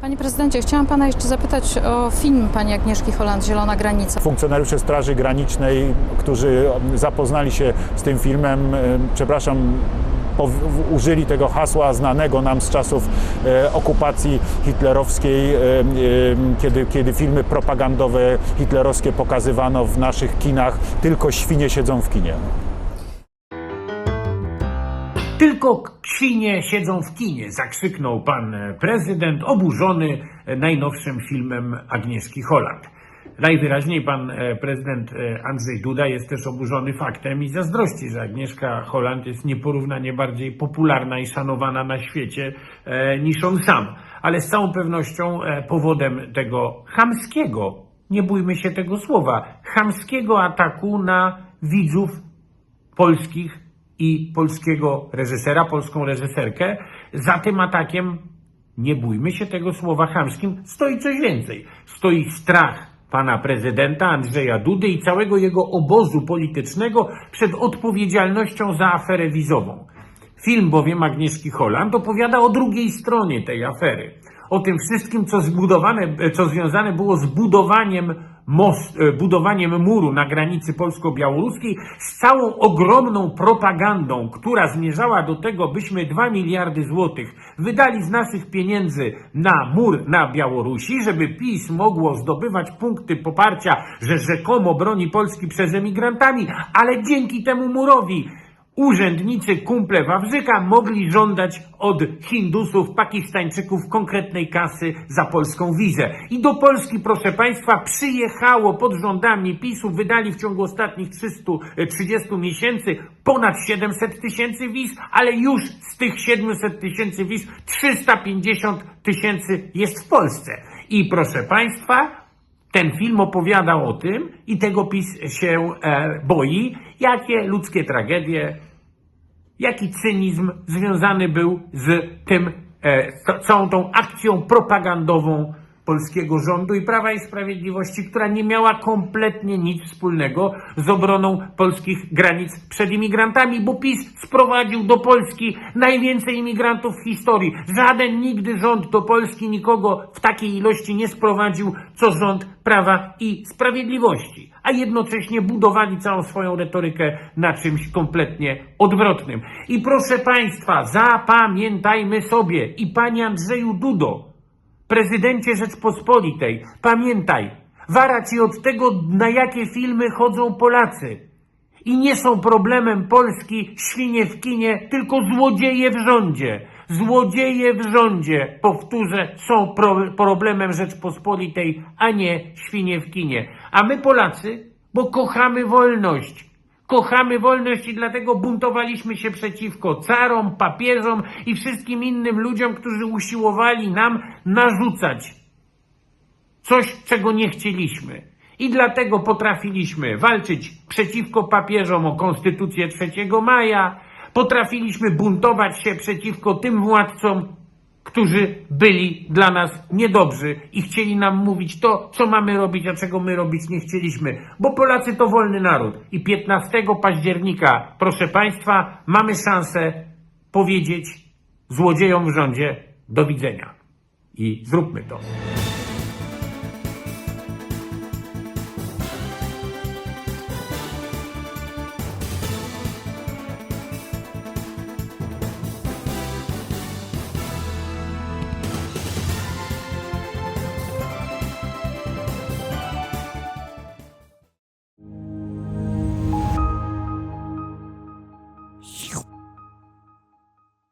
Panie prezydencie, chciałam pana jeszcze zapytać o film pani Agnieszki Holland Zielona Granica. Funkcjonariusze Straży Granicznej, którzy zapoznali się z tym filmem, e, przepraszam, użyli tego hasła znanego nam z czasów e, okupacji hitlerowskiej, e, e, kiedy, kiedy filmy propagandowe hitlerowskie pokazywano w naszych kinach, tylko świnie siedzą w kinie. Tylko świnie siedzą w kinie, zakrzyknął pan prezydent, oburzony najnowszym filmem Agnieszki Holland. Najwyraźniej pan e, prezydent e, Andrzej Duda jest też oburzony faktem i zazdrości, że Agnieszka Holland jest nieporównanie bardziej popularna i szanowana na świecie e, niż on sam. Ale z całą pewnością powodem tego chamskiego, nie bójmy się tego słowa, chamskiego ataku na widzów polskich i polskiego reżysera, polską reżyserkę. Za tym atakiem, nie bójmy się tego słowa chamskim, stoi coś więcej. Stoi strach pana prezydenta Andrzeja Dudy i całego jego obozu politycznego przed odpowiedzialnością za aferę wizową. Film bowiem Agnieszki Holland opowiada o drugiej stronie tej afery. O tym wszystkim, co zbudowane, co związane było z budowaniem most, e, budowaniem muru na granicy polsko-białoruskiej, z całą ogromną propagandą, która zmierzała do tego, byśmy 2 miliardy złotych wydali z naszych pieniędzy na mur na Białorusi, żeby PiS mogło zdobywać punkty poparcia, że rzekomo broni Polski przed emigrantami, ale dzięki temu murowi urzędnicy kumple Wawrzyka mogli żądać od Hindusów, Pakistańczyków konkretnej kasy za polską wizę. I do Polski, proszę Państwa, przyjechało pod rządami PiSu, wydali w ciągu ostatnich 330 miesięcy ponad 700 tysięcy wiz, ale już z tych 700 tysięcy wiz 350 tysięcy jest w Polsce. I proszę Państwa, ten film opowiada o tym i tego PiS się e, boi, jakie ludzkie tragedie, jaki cynizm związany był z tym, e, całą tą akcją propagandową polskiego rządu i Prawa i Sprawiedliwości, która nie miała kompletnie nic wspólnego z obroną polskich granic przed imigrantami, bo PiS sprowadził do Polski najwięcej imigrantów w historii. Żaden nigdy rząd do Polski nikogo w takiej ilości nie sprowadził, co rząd Prawa i Sprawiedliwości. A jednocześnie budowali całą swoją retorykę na czymś kompletnie odwrotnym. I proszę Państwa, zapamiętajmy sobie i Panie Andrzeju Dudo, prezydencie Rzeczpospolitej, pamiętaj, wara ci od tego, na jakie filmy chodzą Polacy. I nie są problemem Polski świnie w kinie, tylko złodzieje w rządzie. Złodzieje w rządzie, powtórzę, są pro, problemem Rzeczpospolitej, a nie świnie w kinie. A my Polacy, bo kochamy wolność, Kochamy wolność i dlatego buntowaliśmy się przeciwko carom, papieżom i wszystkim innym ludziom, którzy usiłowali nam narzucać coś, czego nie chcieliśmy. I dlatego potrafiliśmy walczyć przeciwko papieżom o Konstytucję 3 maja, potrafiliśmy buntować się przeciwko tym władcom, którzy byli dla nas niedobrzy i chcieli nam mówić to, co mamy robić, a czego my robić nie chcieliśmy. Bo Polacy to wolny naród. I 15 października, proszę Państwa, mamy szansę powiedzieć złodziejom w rządzie do widzenia. I zróbmy to.